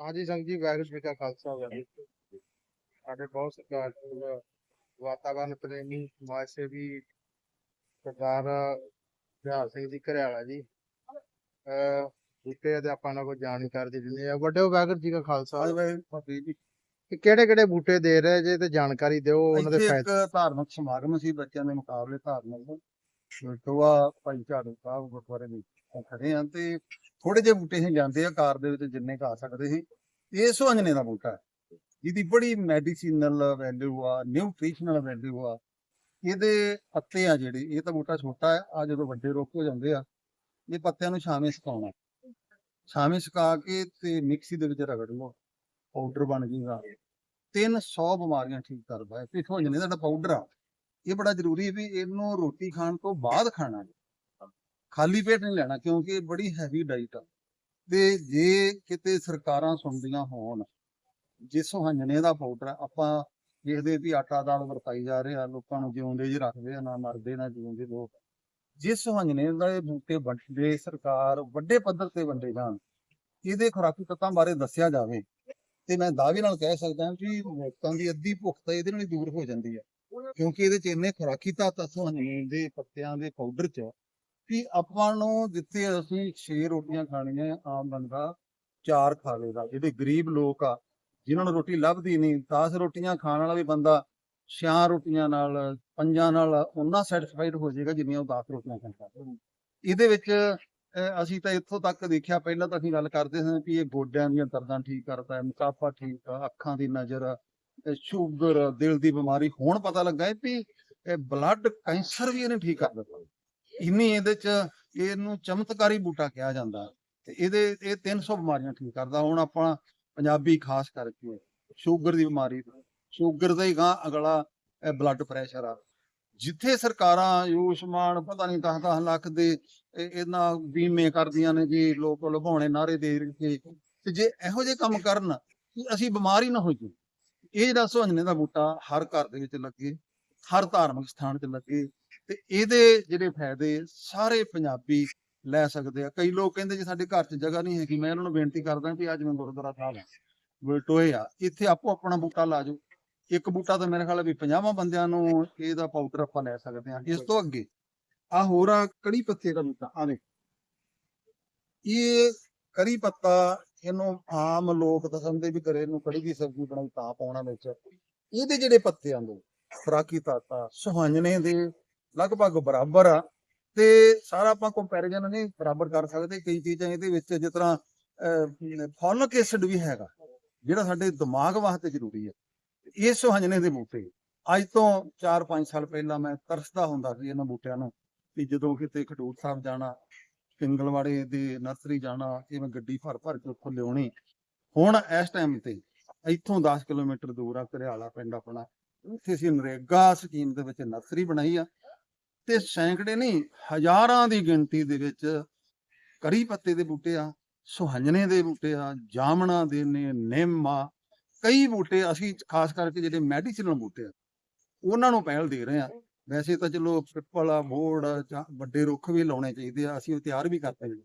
ਹਾਂਜੀ ਸੰਗ ਜੀ ਵਾਹਿਗੁਰੂ ਜੀ ਕਾ ਖਾਲਸਾ ਵਾਹਿਗੁਰੂ ਜੀ। ਸਾਡੇ ਬਹੁਤ ਸਤਿਕਾਰਯੋਗ ਵਾਤਾਵਰਣ ਪ੍ਰੇਮੀ ਸਮਾਜ ਸੇਵੀ ਸਰਦਾਰ ਬਿਹਾਰ ਸਿੰਘ ਜੀ ਘਰਿਆਲਾ ਜੀ ਅਹ ਬੂਟੇ ਦੇ ਆਪਾਂ ਨਾਲ ਕੋਈ ਜਾਣਕਾਰੀ ਦਿੰਦੇ ਆ ਵੱਡੇ ਵਾਹਿਗੁਰੂ ਜੀ ਕਾ ਖਾਲਸਾ। ਕਿ ਕਿਹੜੇ ਕਿਹੜੇ ਬੂਟੇ ਦੇ ਰਹੇ ਜੇ ਤੇ ਜਾਣਕਾਰੀ ਦਿਓ ਉਹਨਾਂ ਦੇ ਫਾਇਦੇ। ਇੱਕ ਧਾਰਮਿਕ ਸਮਾਗਮ ਸੀ ਬੱਚਿਆਂ ਦੇ ਮੁਕਾਬਲੇ ਧਾਰਮਿਕ। ਟੋਆ ਭਾਈ ਝਾੜੂ ਸਾਹਿਬ ਗੁਰਦੁਆਰੇ ਦੇ ਵਿੱਚ ਖੜੇ ਆ ਤੇ ਥੋੜੇ ਜਿਹੇ ਬੂਟੇ ਹੀ ਜਾਂਦੇ ਆ, ਕਾਰ ਦੇ ਵਿੱਚ ਜਿੰਨੇ ਕਾ ਸਕਦੇ ਸੀ। ਇਹ ਸੁਹੰਜਨੇ ਦਾ ਬੂਟਾ ਹੈ। ਜਿਹਦੀ ਬੜੀ ਮੈਡੀਸਿਨਲ ਵੈਲਿਊ ਆ ਨਿਊਟ੍ਰੀਸ਼ਨਲ ਵੈਲਿਊ ਆ। ਇਹਦੇ ਪੱਤੇ ਆ ਜਿਹੜੇ, ਇਹ ਤਾਂ ਬੂਟਾ ਛੋਟਾ ਹੈ ਆ ਜਦੋਂ ਵੱਡੇ ਰੁੱਖ ਹੋ ਜਾਂਦੇ ਆ, ਇਹ ਪੱਤਿਆਂ ਨੂੰ ਛਾਵੇਂ ਸੁਕਾਉਣਾ ਛਾਵੇਂ ਸੁਕਾ ਕੇ ਤੇ ਮਿਕਸੀ ਦੇ ਵਿੱਚ ਰਗੜ ਲਓ ਪਾਊਡਰ ਬਣ ਜੂਗਾ। 300 ਬਿਮਾਰੀਆਂ ਠੀਕ ਕਰਦਾ ਹੈ। ਤੇ ਸੁਹੰਜਨੇ ਦਾ ਜਿਹੜਾ ਪਾਊਡਰ ਆ, ਇਹ ਬੜਾ ਜ਼ਰੂਰੀ ਹੈ ਵੀ ਇਹਨੂੰ ਰੋਟੀ ਖਾਣ ਤੋਂ ਬਾਅਦ ਖਾਣਾ ਹੈ। ਖਾਲੀ ਪੇਟ ਨਹੀਂ ਲੈਣਾ, ਕਿਉਂਕਿ ਇਹ ਬੜੀ ਹੈਵੀ ਡਾਈਟ ਆ। ਤੇ ਜੇ ਕਿਤੇ ਸਰਕਾਰਾਂ ਸੁਣਦੀਆਂ ਹੋਣ ਜਿਸ ਸੁਹੰਜਨੇ ਦਾ ਪਾਊਡਰ ਆਪਾਂ ਦੇਖਦੇ ਵੀ ਆਟਾ ਦਾਲ ਵਰਤਾਈ ਜਾ ਰਹੇ ਆ, ਲੋਕਾਂ ਨੂੰ ਜਿਉਂਦੇ ਜੀ ਰੱਖਦੇ ਆ, ਨਾ ਮਰਦੇ, ਨਾ ਜਿਉਂਦੇ ਲੋਕ। ਜਿਸ ਸੁਹੰਜਨੇ ਦਾ ਇਹ ਬੂਟੇ ਵੰਡੇ ਸਰਕਾਰ, ਵੱਡੇ ਪੱਧਰ ਤੇ ਵੰਡੇ ਜਾਣ, ਇਹਦੇ ਖੁਰਾਕੀ ਤੱਤਾਂ ਬਾਰੇ ਦੱਸਿਆ ਜਾਵੇ, ਤੇ ਮੈਂ ਦਾਅਵੇ ਨਾਲ ਕਹਿ ਸਕਦਾ ਕਿ ਲੋਕਾਂ ਦੀ ਅੱਧੀ ਭੁੱਖ ਤਾਂ ਇਹਦੇ ਨਾਲ ਹੀ ਦੂਰ ਹੋ ਜਾਂਦੀ ਹੈ ਕਿਉਂਕਿ ਇਹਦੇ ਚ ਇੰਨੇ ਖੁਰਾਕੀ ਤੱਤ ਸੁਹੰਜਨੇ ਦੇ ਪੱਤਿਆਂ ਦੇ ਪਾਊਡਰ ਚ ਕਿ ਆਪਾਂ ਨੂੰ ਦਿੱਤੇ ਅਸੀਂ 6 ਰੋਟੀਆਂ ਖਾਣੀਆਂ ਆਮ ਬੰਦਾ ਚਾਰ ਖਾ ਲੇਗਾ ਜਿਹੜੇ ਗਰੀਬ ਲੋਕ ਆ, ਜਿਨ੍ਹਾਂ ਨੂੰ ਰੋਟੀ ਲੱਭਦੀ ਨਹੀਂ 10 ਰੋਟੀਆਂ ਖਾਣ ਵਾਲਾ ਵੀ ਬੰਦਾ ਛਾਂ ਰੋਟੀਆਂ ਨਾਲ, ਪੰਜਾਂ ਨਾਲ, ਉਹਨਾਂ ਸੈਟੀਸਫਾਈਡ ਹੋ ਜਾਏਗਾ ਜਿੰਨੀਆਂ ਉਹ 10 ਰੋਟੀਆਂ ਖਾਂਦਾ। ਇਹਦੇ ਵਿੱਚ ਅਸੀਂ ਤਾਂ ਇੱਥੋਂ ਤੱਕ ਦੇਖਿਆ, ਪਹਿਲਾਂ ਤਾਂ ਅਸੀਂ ਗੱਲ ਕਰਦੇ ਸੀ ਕਿ ਇਹ ਗੋਡਿਆਂ ਦੀਆਂ ਦਰਦਾਂ ਠੀਕ ਕਰਦਾ ਹੈ ਮੋਟਾਪਾ ਠੀਕ ਆ, ਅੱਖਾਂ ਦੀ ਨਜ਼ਰ ਸ਼ੂਗਰ, ਦਿਲ ਦੀ ਬਿਮਾਰੀ, ਹੁਣ ਪਤਾ ਲੱਗਾ ਹੈ ਵੀ ਬਲੱਡ ਕੈਂਸਰ ਵੀ ਇਹਨੇ ਠੀਕ ਕਰ ਦਿੱਤਾ। ਇੰਨੀ ਇਹਦੇ ਚ ਇਹਨੂੰ ਚਮਤਕਾਰੀ ਬੂਟਾ ਕਿਹਾ ਜਾਂਦਾ ਤੇ ਇਹਦੇ, ਇਹ 300 ਬਿਮਾਰੀਆਂ ਠੀਕ ਕਰਦਾ। ਹੁਣ ਆਪਾਂ ਪੰਜਾਬੀ ਖਾਸ ਕਰਕੇ ਸ਼ੂਗਰ ਦੀ ਬਿਮਾਰੀ, ਸ਼ੂਗਰ ਦਾ ਹੀ ਗਾਂ ਅਗਲਾ ਬਲੱਡ ਪ੍ਰੈਸ਼ਰ ਆ। ਜਿੱਥੇ ਸਰਕਾਰਾਂ ਆਯੁਸ਼ਮਾਨ ਪਤਾ ਨਹੀਂ 10-10 ਲੱਖ ਦੇ ਇਹਨਾਂ ਬੀਮੇ ਕਰਦੀਆਂ ਨੇ ਜੀ ਲੋਕ ਲੁਭਾਉਣੇ ਨਾਰੇ ਦੇ ਕੇ, ਤੇ ਜੇ ਇਹੋ ਜਿਹੇ ਕੰਮ ਕਰਨ ਕਿ ਅਸੀਂ ਬਿਮਾਰ ਹੀ ਨਾ ਹੋਈਏ। ਇਹ ਜਿਹੜਾ ਸੁਹੰਜਨੇ ਦਾ ਬੂਟਾ ਹਰ ਘਰ ਦੇ ਵਿੱਚ ਲੱਗੇ, ਹਰ ਧਾਰਮਿਕ ਸਥਾਨ ਤੇ ਲੱਗੇ ਤੇ ਇਹਦੇ ਜਿਹੜੇ ਫਾਇਦੇ ਸਾਰੇ ਪੰਜਾਬੀ ਲੈ ਸਕਦੇ ਆ। ਕਈ ਲੋਕ ਕਹਿੰਦੇ ਜੀ ਸਾਡੇ ਘਰ 'ਚ ਜਗ੍ਹਾ ਨਹੀਂ ਹੈਗੀ, ਮੈਂ ਉਹਨਾਂ ਨੂੰ ਬੇਨਤੀ ਕਰਦਾ ਕਿ ਅੱਜ ਮੈਂ ਗੁਰਦੁਆਰਾ ਸਾਹਿਬ ਬਲਟੋਏ ਆ, ਇੱਥੇ ਆਪੋ ਆਪਣਾ ਬੂਟਾ ਲਾ ਜੋ ਇੱਕ ਬੂਟਾ ਤਾਂ ਮੇਰੇ ਖਿਆਲ ਵੀ 50 ਬੰਦਿਆਂ ਨੂੰ ਇਹਦਾ ਪਾਊਡਰ ਆਪਾਂ ਲੈ ਸਕਦੇ ਆ, ਇਸ ਤੋਂ ਅੱਗੇ। ਆ ਹੋਰ ਆ ਕੜੀ ਪੱਤੇ ਦਾ ਬੂਟਾ ਆ ਦੇਖ। ਇਹ ਕੜੀ ਪੱਤਾ ਇਹਨੂੰ ਆਮ ਲੋਕ ਤਾਂ ਸਮਝਦੇ ਵੀ ਘਰੇ ਨੂੰ ਕੜੀ ਦੀ ਸਬਜ਼ੀ ਬਣਾਈ ਤਾਂ ਪਾਉਣਾ ਵਿੱਚ। ਇਹਦੇ ਜਿਹੜੇ ਪੱਤੇ ਦੇ ਖੁਰਾਕੀ ਤਾਤਾ ਸੁਹੰਜਨੇ ਦੇ ਲਗਭਗ ਬਰਾਬਰ ਆ। ਤੇ ਸਾਰਾ ਆਪਾਂ ਕੰਪੈਰੀਜ਼ਨ ਨਹੀਂ ਬਰਾਬਰ ਕਰ ਸਕਦੇ। ਕਈ ਚੀਜ਼ਾਂ ਇਹਦੇ ਵਿੱਚ ਜਿਸ ਤਰ੍ਹਾਂ ਫੋਲਿਕ ਐਸਿਡ ਵੀ ਹੈਗਾ, ਜਿਹੜਾ ਸਾਡੇ ਦਿਮਾਗ ਵਾਸਤੇ ਜ਼ਰੂਰੀ ਹੈ। ਇਹ ਸੁਹੰਜਨੇ ਦੇ ਬੂਟੇ। ਅੱਜ ਤੋਂ 4-5 ਸਾਲ ਪਹਿਲਾਂ ਮੈਂ ਤਰਸਦਾ ਹੁੰਦਾ ਸੀ ਇਹਨਾਂ ਬੂਟਿਆਂ ਨੂੰ ਕਿ ਜਦੋਂ ਕਿਤੇ ਖਡੂਰ ਸਾਹਿਬ ਜਾਣਾ, ਪਿੰਗਲਵਾੜੇ ਦੇ ਨਰਸਰੀ ਜਾਣਾ ਇਹ ਮੈਂ ਗੱਡੀ ਭਰ ਭਰ ਕੇ ਉੱਥੋਂ ਲਿਆਉਣੀ। ਹੁਣ ਇਸ ਟਾਈਮ ਤੇ ਇੱਥੋਂ 10 ਕਿਲੋਮੀਟਰ ਦੂਰ ਆ, ਘਰਿਆਲਾ ਪਿੰਡ ਆਪਣਾ। ਉੱਥੇ ਅਸੀਂ ਨਰੇਗਾ ਸਕੀਮ ਦੇ ਵਿੱਚ ਨਰਸਰੀ ਬਣਾਈ ਆ। ਤੇ ਸੈਂਕੜੇ ਨਹੀਂ, ਹਜ਼ਾਰਾਂ ਦੀ ਗਿਣਤੀ ਦੇ ਵਿੱਚ ਕਰੀ ਪੱਤੇ ਦੇ ਬੂਟੇ ਆ ਸੁਹੰਜਨੇ ਦੇ ਬੂਟੇ ਆ, ਜਾਮਣਾ ਦੇ ਨੇ, ਨਿੰਮ ਆ, ਕਈ ਬੂਟੇ ਅਸੀਂ ਖਾਸ ਕਰਕੇ ਜਿਹੜੇ ਮੈਡੀਸਿਨਲ ਬੂਟੇ ਆ, ਉਹਨਾਂ ਨੂੰ ਪਹਿਲ ਦੇ ਰਹੇ ਆ। ਵੈਸੇ ਤਾਂ ਚਲੋ ਪਿੱਪਲ ਆ ਬੋੜ ਜਾਂ ਵੱਡੇ ਰੁੱਖ ਵੀ ਲਾਉਣੇ ਚਾਹੀਦੇ ਆ, ਅਸੀਂ ਉਹ ਤਿਆਰ ਵੀ ਕਰਦੇ ਹਾਂ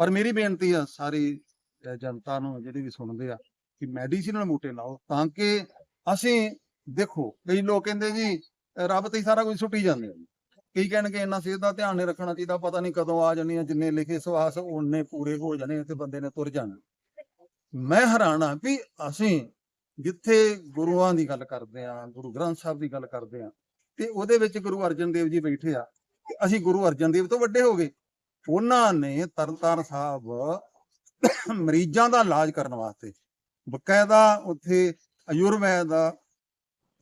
ਪਰ ਮੇਰੀ ਬੇਨਤੀ ਆ ਸਾਰੀ ਜਨਤਾ ਨੂੰ ਜਿਹੜੀ ਵੀ ਸੁਣਦੇ ਆ ਕਿ ਮੈਡੀਸਿਨਲ ਬੂਟੇ ਲਾਓ ਤਾਂ ਕਿ ਅਸੀਂ ਦੇਖੋ, ਕਈ ਲੋਕ ਕਹਿੰਦੇ ਜੀ ਰੱਬ ਤੇ ਸਾਰਾ ਕੁਝ ਸੁੱਟੀ ਜਾਂਦੇ ਆ ਕਈ ਕਹਿਣਗੇ ਇੰਨਾ ਸਿਹਤ ਦਾ ਧਿਆਨ ਨਹੀਂ ਰੱਖਣਾ ਚਾਹੀਦਾ, ਪਤਾ ਨਹੀਂ ਕਦੋਂ ਆ ਜਾਣੀਆਂ ਜਿੰਨੇ ਲਿਖੇ ਸਵਾਸ ਉਹਨੇ ਪੂਰੇ ਹੋ ਜਾਣੇ ਤੇ ਬੰਦੇ ਨੇ ਤੁਰ ਜਾਣਾ। ਮੈਂ ਹੈਰਾਨ ਆ ਵੀ ਅਸੀਂ ਜਿੱਥੇ ਗੁਰੂਆਂ ਦੀ ਗੱਲ ਕਰਦੇ ਆ ਗੁਰੂ ਗ੍ਰੰਥ ਸਾਹਿਬ ਦੀ ਗੱਲ ਕਰਦੇ ਆ ਤੇ ਉਹਦੇ ਵਿੱਚ ਗੁਰੂ ਅਰਜਨ ਦੇਵ ਜੀ ਬੈਠੇ ਆ ਅਸੀਂ ਗੁਰੂ ਅਰਜਨ ਦੇਵ ਤੋਂ ਵੱਡੇ ਹੋ ਗਏ। ਉਹਨਾਂ ਨੇ ਤਰਨਤਾਰਨ ਸਾਹਿਬ ਮਰੀਜ਼ਾਂ ਦਾ ਇਲਾਜ ਕਰਨ ਵਾਸਤੇ ਬਕਾਇਦਾ ਉੱਥੇ ਆਯੁਰਵੈਦ ਦਾ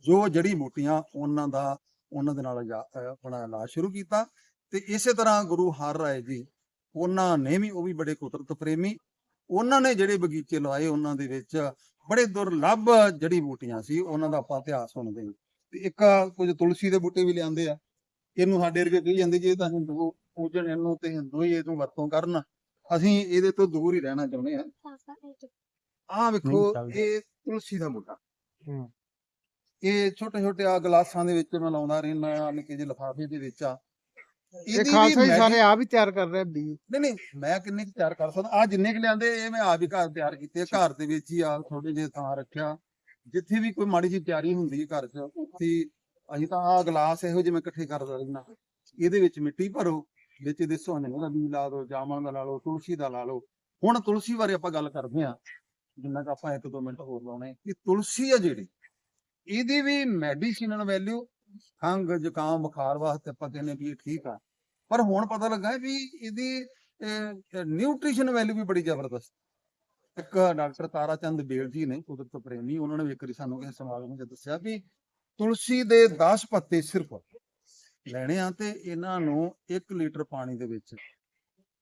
ਜੋ ਜੜੀ ਬੂਟੀਆਂ ਉਹਨਾਂ ਦਾ ਉਹਨਾਂ ਦੇ ਨਾਲ ਆਪਣਾ ਇਲਾਜ ਸ਼ੁਰੂ ਕੀਤਾ ਤੇ ਇਸੇ ਤਰ੍ਹਾਂ ਗੁਰੂ ਹਰ ਰਾਏ ਜੀ ਉਹਨਾਂ ਨੇ ਵੀ ਉਹ ਵੀ ਬੜੇ ਕੁਦਰਤ ਪ੍ਰੇਮੀ ਉਹਨਾਂ ਨੇ ਜਿਹੜੇ ਬਗੀਚੇ ਲਵਾਏ ਉਹਨਾਂ ਦੇ ਵਿੱਚ ਬੜੇ ਦੁਰਲੱਭ ਜੜੀ ਬੂਟੀਆਂ ਸੀ ਉਹਨਾਂ ਦਾ ਆਪਾਂ ਇਤਿਹਾਸ ਸੁਣਦੇ ਹਾਂ ਤੇ ਇੱਕ ਕੁਝ ਤੁਲਸੀ ਦੇ ਬੂਟੇ ਵੀ ਲਿਆਂਦੇ ਆ ਇਹਨੂੰ ਸਾਡੇ ਵਰਗੇ ਕਹੀ ਜਾਂਦੇ ਜੀ ਇਹ ਤਾਂ ਹਿੰਦੂ ਪੂਜਣ ਇਹਨੂੰ ਤੇ ਹਿੰਦੂ ਹੀ ਇਹਨੂੰ ਵਰਤੋਂ ਕਰਨ ਅਸੀਂ ਇਹਦੇ ਤੋਂ ਦੂਰ ਹੀ ਰਹਿਣਾ ਚਾਹੁੰਦੇ ਆ ਆਹ ਵੇਖੋ। ਇਹ ਤੁਲਸੀ ਦਾ ਬੂਟਾ ਹੂੰ। ਇਹ ਛੋਟੇ ਛੋਟੇ ਆ ਗਲਾਸਾਂ ਦੇ ਵਿੱਚ ਮੈਂ ਲਾਉਂਦਾ ਰਹਿੰਦਾ ਆ ਨਿੱਕੇ ਜਿਹੇ ਲਿਫਾਫੇ ਦੇ ਵਿੱਚ ਆ। ਇਹ ਖਾਲਸਾ ਜੀ ਸਾਰੇ ਆਪ ਹੀ ਤਿਆਰ ਕਰ ਰਹੇ ਬੀਜ ਨਹੀਂ ਨਹੀਂ ਮੈਂ ਕਿੰਨੇ ਕੁ ਤਿਆਰ ਕਰ ਸਕਦਾ? ਆ ਜਿੰਨੇ ਕੁ ਲਿਆਂਦੇ ਇਹ ਮੈਂ ਆਪ ਹੀ ਘਰ ਤਿਆਰ ਕੀਤੇ। ਘਰ ਦੇ ਵਿੱਚ ਹੀ ਆ ਥੋੜੇ ਜਿਹੇ ਥਾਂ ਰੱਖਿਆ। ਜਿੱਥੇ ਵੀ ਕੋਈ ਮਾੜੀ ਜਿਹੀ ਤਿਆਰੀ ਹੁੰਦੀ ਹੈ ਘਰ 'ਚ ਉੱਥੇ ਹੀ ਅਸੀਂ ਤਾਂ ਆ ਗਲਾਸ ਇਹੋ ਜਿਹੇ ਮੈਂ ਇਕੱਠੇ ਕਰਦਾ ਰਹਿੰਦਾ ਇਹਦੇ ਵਿੱਚ ਮਿੱਟੀ ਭਰੋ ਵਿੱਚ ਇਹਦੇ ਸੁਹਾਣੇ ਦਾ ਬੀਜ ਲਾ ਦਿਓ ਜਾਮਣ ਦਾ ਲਾ ਲਓ ਤੁਲਸੀ ਦਾ ਲਾ ਲਓ। ਹੁਣ ਤੁਲਸੀ ਬਾਰੇ ਆਪਾਂ ਗੱਲ ਕਰਦੇ ਆ ਜਿੰਨਾ ਕੁ ਆਪਾਂ ਇੱਕ ਦੋ ਮਿੰਟ ਹੋਰ ਲਾਉਣੇ। ਕਿ ਤੁਲਸੀ ਆ ਜਿਹੜੀ ਇਹਦੀ ਵੀ ਮੈਡੀਸਿਨਲ ਵੈਲਿਊ ਖੰਘ, ਜ਼ੁਕਾਮ, ਬੁਖਾਰ ਵਾਸਤੇ ਆਪਾਂ ਕਹਿੰਦੇ ਵੀ ਇਹ ਠੀਕ ਆ। ਪਰ ਹੁਣ ਪਤਾ ਲੱਗਾ ਵੀ ਇਹਦੀ ਨਿਊਟ੍ਰੀਸ਼ਨ ਵੈਲਿਊ ਵੀ ਬੜੀ ਜ਼ਬਰਦਸਤ। ਇੱਕ ਡਾਕਟਰ ਤਾਰਾ ਚੰਦ ਬੇਲ ਜੀ ਨੇ, ਕੁਦਰਤ ਪ੍ਰੇਮੀ, ਉਹਨਾਂ ਨੇ ਇੱਕ ਵਾਰੀ ਸਾਨੂੰ ਕਿਸੇ ਸਮਾਗਮ ਚ ਦੱਸਿਆ ਵੀ ਤੁਲਸੀ ਦੇ 10 ਪੱਤੇ ਸਿਰਫ ਲੈਣੇ ਆ ਤੇ ਇਹਨਾਂ ਨੂੰ 1 ਲੀਟਰ ਪਾਣੀ ਦੇ ਵਿੱਚ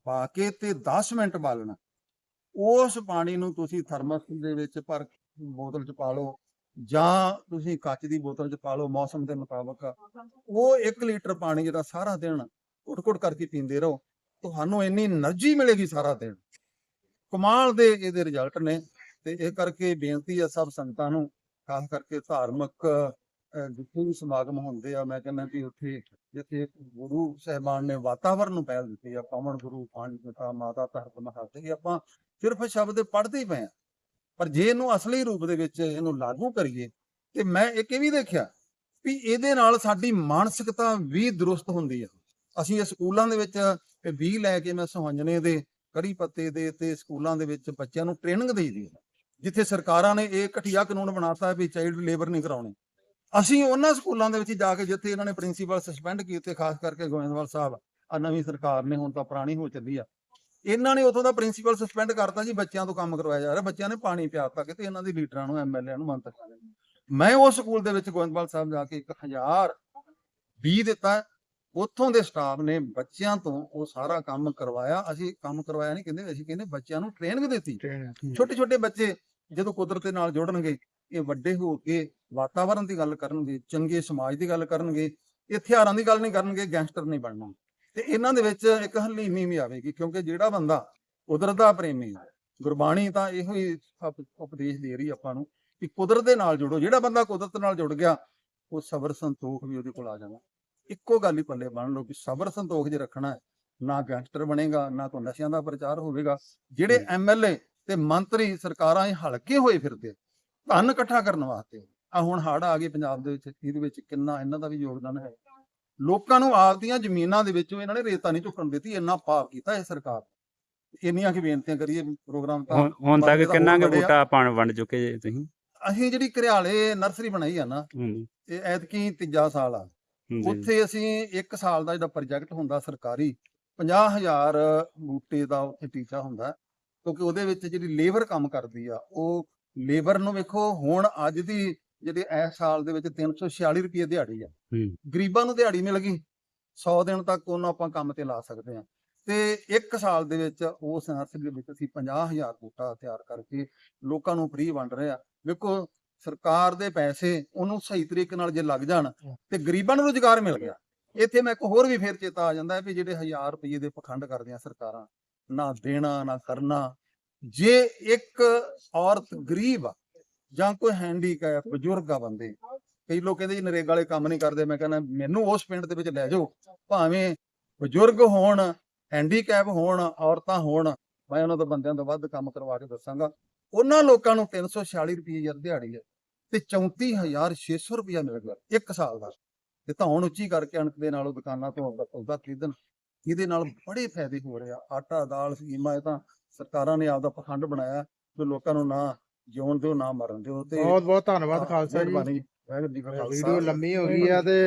ਪਾ ਕੇ ਤੇ 10 ਮਿੰਟ ਬਾਲਣਾ। ਉਸ ਪਾਣੀ ਨੂੰ ਤੁਸੀਂ ਥਰਮਸ ਦੇ ਵਿੱਚ ਭਰ ਬੋਤਲ ਚ ਪਾ ਲਓ। ਜਾਂ ਤੁਸੀਂ ਕੱਚ ਦੀ ਬੋਤਲ 'ਚ ਪਾ ਲਓ, ਮੌਸਮ ਦੇ ਮੁਤਾਬਕ, ਉਹ 1 ਲੀਟਰ ਪਾਣੀ ਜਿਹੜਾ ਸਾਰਾ ਦਿਨ ਘੁੱਟ-ਘੁੱਟ ਕਰਕੇ ਪੀਂਦੇ ਰਹੋ, ਤੁਹਾਨੂੰ ਇੰਨੀ એનર્ਜੀ ਮਿਲੇਗੀ ਸਾਰਾ ਦਿਨ। ਕਮਾਲ ਦੇ ਇਹਦੇ ਰਿਜ਼ਲਟ ਨੇ ਤੇ ਇਹ ਕਰਕੇ ਬੇਨਤੀ ਆ ਸਭ ਸੰਗਤਾਂ ਨੂੰ, ਖਾਸ ਕਰਕੇ ਧਾਰਮਿਕ ਜਿੱਥੇ ਵੀ ਸਮਾਗਮ ਹੁੰਦੇ ਆ, ਮੈਂ ਕਹਿੰਦਾ ਵੀ ਉੱਥੇ ਜਿੱਥੇ ਗੁਰੂ ਸਹਿਬਾਨ ਨੇ ਵਾਤਾਵਰਨ ਨੂੰ ਪਹਿਲ ਦਿੱਤੀ ਆ, ਪਵਨ ਗੁਰੂ, ਪਾਣੀ ਪਿਤਾ, ਮਾਤਾ, ਧਰਤ ਮਹਾਰਾਜ ਜੀ ਆਪਾਂ ਸਿਰਫ ਸ਼ਬਦ ਪੜ੍ਹਦੇ ਪਏ ਆ। ਪਰ ਜੇ ਇਹਨੂੰ ਅਸਲੀ ਰੂਪ ਦੇ ਵਿੱਚ ਇਹਨੂੰ ਲਾਗੂ ਕਰੀਏ ਤੇ ਮੈਂ ਇੱਕ ਇਹ ਵੀ ਦੇਖਿਆ ਵੀ ਇਹਦੇ ਨਾਲ ਸਾਡੀ ਮਾਨਸਿਕਤਾ ਵੀ ਦਰੁਸਤ ਹੁੰਦੀ ਆ। ਅਸੀਂ ਇਹ ਸਕੂਲਾਂ ਦੇ ਵਿੱਚ ਵੀ ਲੈ ਕੇ ਮੈਂ ਸੁਹੰਜਣੇ ਦੇ, ਕੜੀ ਪੱਤੇ ਦੇ ਤੇ ਸਕੂਲਾਂ ਦੇ ਵਿੱਚ ਬੱਚਿਆਂ ਨੂੰ ਟ੍ਰੇਨਿੰਗ ਦੇਈਦੀ ਹੈ ਜਿੱਥੇ ਸਰਕਾਰਾਂ ਨੇ ਇਹ ਘਟੀਆ ਕਾਨੂੰਨ ਬਣਾਤਾ ਵੀ ਚਾਈਲਡ ਲੇਬਰ ਨਹੀਂ ਕਰਾਉਣੀ। ਅਸੀਂ ਉਹਨਾਂ ਸਕੂਲਾਂ ਦੇ ਵਿੱਚ ਜਾ ਕੇ ਜਿੱਥੇ ਇਹਨਾਂ ਨੇ ਪ੍ਰਿੰਸੀਪਲ ਸਸਪੈਂਡ ਕੀਤੇ, ਖਾਸ ਕਰਕੇ ਗੋਇੰਦਵਾਲ ਸਾਹਿਬ ਆ ਨਵੀਂ ਸਰਕਾਰ ਨੇ ਹੁਣ ਤਾਂ ਪੁਰਾਣੀ ਹੋ ਚੱਲੀ ਆ। ਇਹਨਾਂ ਨੇ ਉਥੋਂ ਦਾ ਪ੍ਰਿੰਸੀਪਲ ਸਸਪੈਂਡ ਕਰਤਾ ਜੀ ਬੱਚਿਆਂ ਤੋਂ ਕੰਮ ਕਰਵਾਇਆ ਜਾ ਰਿਹਾ ਬੱਚਿਆਂ ਨੇ ਪਾਣੀ ਪਿਆਤਾ ਕਿਤੇ ਇਹਨਾਂ ਦੀ ਲੀਡਰਾਂ ਨੂੰ ਐਮਐਲਏ ਨੂੰ ਮੰਤਰੀਆਂ ਨੂੰ ਮੈਂ ਉਸ ਸਕੂਲ ਦੇ ਵਿੱਚ ਗੋਇੰਦਵਾਲ ਸਾਹਿਬ ਜਾ ਕੇ 1000 ਬੀ ਦਿੱਤਾ। ਉੱਥੋਂ ਦੇ ਸਟਾਫ ਨੇ ਬੱਚਿਆਂ ਤੋਂ ਉਹ ਸਾਰਾ ਕੰਮ ਕਰਵਾਇਆ। ਅਸੀਂ ਕੰਮ ਕਰਵਾਇਆ ਨਹੀਂ ਕਹਿੰਦੇ ਅਸੀਂ ਕਹਿੰਦੇ ਬੱਚਿਆਂ ਨੂੰ ਟ੍ਰੇਨਿੰਗ ਦਿੱਤੀ। ਛੋਟੇ ਛੋਟੇ ਬੱਚੇ ਜਦੋਂ ਕੁਦਰਤ ਦੇ ਨਾਲ ਜੁੜਨਗੇ ਇਹ ਵੱਡੇ ਹੋ ਕੇ ਵਾਤਾਵਰਣ ਦੀ ਗੱਲ ਕਰਨਗੇ ਚੰਗੇ ਸਮਾਜ ਦੀ ਗੱਲ ਕਰਨਗੇ ਇਹ ਹਥਿਆਰਾਂ ਦੀ ਗੱਲ ਨਹੀਂ ਕਰਨਗੇ ਗੈਂਗਸਟਰ ਨਹੀਂ ਬਣਨਾ। ਤੇ ਇਹਨਾਂ ਦੇ ਵਿੱਚ ਇੱਕ ਹਲੀਮੀ ਵੀ ਆਵੇਗੀ ਕਿਉਂਕਿ ਜਿਹੜਾ ਬੰਦਾ ਕੁਦਰਤ ਦਾ ਪ੍ਰੇਮੀ ਹੈ ਗੁਰਬਾਣੀ ਤਾਂ ਇਹੋ ਹੀ ਉਪ- ਉਪਦੇਸ਼ ਦੇ ਰਹੀ ਆਪਾਂ ਨੂੰ ਕਿ ਕੁਦਰਤ ਦੇ ਨਾਲ ਜੁੜੋ ਜਿਹੜਾ ਬੰਦਾ ਕੁਦਰਤ ਨਾਲ ਜੁੜ ਗਿਆ ਉਹ ਸਬਰ ਸੰਤੋਖ ਵੀ ਉਹਦੇ ਕੋਲ ਆ ਜਾਣਾ। ਇੱਕੋ ਗੱਲ ਹੀ ਪੱਲੇ ਬੰਨ ਲਓ ਕਿ ਸਬਰ ਸੰਤੋਖ ਜੇ ਰੱਖਣਾ ਹੈ ਨਾ ਗੈਂਗਸਟਰ ਬਣੇਗਾ ਨਾ ਕੋਈ ਨਸ਼ਿਆਂ ਦਾ ਪ੍ਰਚਾਰ ਹੋਵੇਗਾ। ਜਿਹੜੇ ਐਮਐਲਏ ਤੇ ਮੰਤਰੀ ਸਰਕਾਰਾਂ ਇਹ ਹਲਕੇ ਹੋਏ ਫਿਰਦੇ ਧਨ ਇਕੱਠਾ ਕਰਨ ਵਾਸਤੇ। ਆ ਹੁਣ ਹੜ ਆ ਗਏ ਪੰਜਾਬ ਦੇ ਵਿੱਚ ਇਹਦੇ ਵਿੱਚ ਕਿੰਨਾ ਇਹਨਾਂ ਦਾ ਵੀ ਯੋਗਦਾਨ ਹੈ। ਲੋਕਾਂ ਨੂੰ ਆਪਦੀਆਂ ਜ਼ਮੀਨਾਂ ਦੇ ਵਿੱਚੋਂ ਇਹਨਾਂ ਨੇ ਰੇਤਾ ਨਹੀਂ ਚੁੱਕਣ ਦਿੱਤੀ ਇੰਨਾ ਪਾਪ ਕੀਤਾ ਇਹ ਸਰਕਾਰ। ਇੰਨੀਆਂ ਕੀ ਬੇਨਤੀਆਂ ਕਰੀਏ ਪ੍ਰੋਗਰਾਮ ਤਾਂ ਹੁਣ ਤੱਕ ਕਿੰਨਾ ਕੁ। ਬੂਟਾ ਪਾਣ ਵੰਡ ਚੁੱਕੇ ਜੇ ਤੁਸੀਂ? ਅਸੀਂ ਜਿਹੜੀ ਘਰਿਆਲੇ ਨਰਸਰੀ ਬਣਾਈ ਆ ਨਾ ਇਹ ਐਤਕੀ ਤੀਜਾ ਸਾਲ ਆ। ਉੱਥੇ ਅਸੀਂ ਇੱਕ ਸਾਲ ਦਾ ਜਿਹੜਾ ਪ੍ਰੋਜੈਕਟ ਹੁੰਦਾ ਸਰਕਾਰੀ 50000 ਬੂਟੇ ਦਾ ਉੱਥੇ ਟੀਚਾ ਹੁੰਦਾ ਕਿਉਂਕਿ ਉਹਦੇ ਵਿੱਚ ਜਿਹੜੀ ਲੇਬਰ ਕੰਮ ਕਰਦੀ ਆ ਉਹ ਲੇਬਰ ਨੂੰ ਵੇਖੋ ਹੁਣ ਅੱਜ ਦੀ ਜਿਹੜੇ ਇਸ ਸਾਲ ਦੇ ਵਿੱਚ 346 ਰੁਪਏ ਦਿਹਾੜੀ ਆ। ਗਰੀਬਾਂ ਨੂੰ ਦਿਹਾੜੀ ਮਿਲ ਗਈ। 100 ਦਿਨ ਤੱਕ ਉਹਨੂੰ ਆਪਾਂ ਕੰਮ ਤੇ ਲਾ ਸਕਦੇ ਆ ਤੇ ਇੱਕ ਸਾਲ ਦੇ ਵਿੱਚ ਉਸ ਨਰਸਰੀ ਦੇ ਵਿੱਚ ਅਸੀਂ 50000 ਬੂਟਾ ਤਿਆਰ ਕਰਕੇ ਲੋਕਾਂ ਨੂੰ ਫ੍ਰੀ ਵੰਡ ਰਹੇ ਆ ਵੇਖੋ ਸਰਕਾਰ ਦੇ ਪੈਸੇ ਉਹਨੂੰ ਸਹੀ ਤਰੀਕੇ ਨਾਲ ਜੇ ਲੱਗ ਜਾਣ ਤੇ ਗਰੀਬਾਂ ਨੂੰ ਰੁਜ਼ਗਾਰ ਮਿਲ ਗਿਆ। ਇੱਥੇ ਮੈਂ ਇੱਕ ਹੋਰ ਵੀ ਫੇਰ ਚੇਤਾ ਆ ਜਾਂਦਾ ਵੀ ਜਿਹੜੇ 1000 ਰੁਪਏ ਦੇ ਪਖੰਡ ਕਰਦੀਆਂ ਸਰਕਾਰਾਂ ਨਾ ਦੇਣਾ ਨਾ ਕਰਨਾ। ਜੇ ਇੱਕ ਔਰਤ ਗਰੀਬ ਆ ਜਾਂ ਕੋਈ ਹੈਂਡੀਕੈਪ ਬਜ਼ੁਰਗ ਆ ਬੰਦੇ। ਕਈ ਲੋਕ ਕਹਿੰਦੇ ਜੀ ਨਰੇਗਾ ਵਾਲੇ ਕੰਮ ਨਹੀਂ ਕਰਦੇ। ਮੈਂ ਕਹਿੰਦਾ, ਮੈਨੂੰ ਉਸ ਪਿੰਡ ਦੇ ਵਿੱਚ ਲੈ ਜਾਓ। ਭਾਵੇਂ ਬਜ਼ੁਰਗ ਹੋਣ ਹੈਂਡੀਕੈਪ ਹੋਣ, ਔਰਤਾਂ ਹੋਣ, ਮੈਂ ਉਹਨਾਂ ਤੋਂ ਬੰਦਿਆਂ ਤੋਂ ਵੱਧ ਕੰਮ ਕਰਵਾ ਕੇ ਦੱਸਾਂਗਾ। ਉਹਨਾਂ ਲੋਕਾਂ ਨੂੰ 346 ਰੁਪਏ ਯਾਰ ਦਿਹਾੜੀ ਹੈ ਤੇ 34600 ਰੁਪਇਆ ਮਿਲ ਗਿਆ ਇੱਕ ਸਾਲ ਦਾ। ਤੇ ਤਾਂ ਹੁਣ ਉੱਚੀ ਕਰਕੇ ਅਣਕ ਦੇ ਨਾਲੋਂ ਦੁਕਾਨਾਂ ਤੋਂ ਆਪਦਾ ਸੌਦਾ ਖਰੀਦਣ, ਇਹਦੇ ਨਾਲ ਬੜੇ ਫਾਇਦੇ ਹੋ ਰਹੇ ਆ। ਆਟਾ, ਦਾਲ ਸਕੀਮਾਂ ਇਹ ਤਾਂ ਸਰਕਾਰਾਂ ਨੇ ਆਪਦਾ ਪਖੰਡ ਬਣਾਇਆ। ਕਿ ਲੋਕਾਂ ਨੂੰ ਨਾ ਜਿਉਣ ਦਿਓ ਨਾ ਮਰਨ ਦਿਓ ਤੇ ਬਹੁਤ ਬਹੁਤ ਧੰਨਵਾਦ ਖਾਲਸਾ ਜੀ। ਮਿਹਰਬਾਨੀ ਵਾਹਿਗੁਰੂ ਜੀ ਕਾ ਖਾਲਸਾ। ਵੀਡੀਓ ਲੰਮੀ ਹੋ ਗਈ ਆ ਤੇ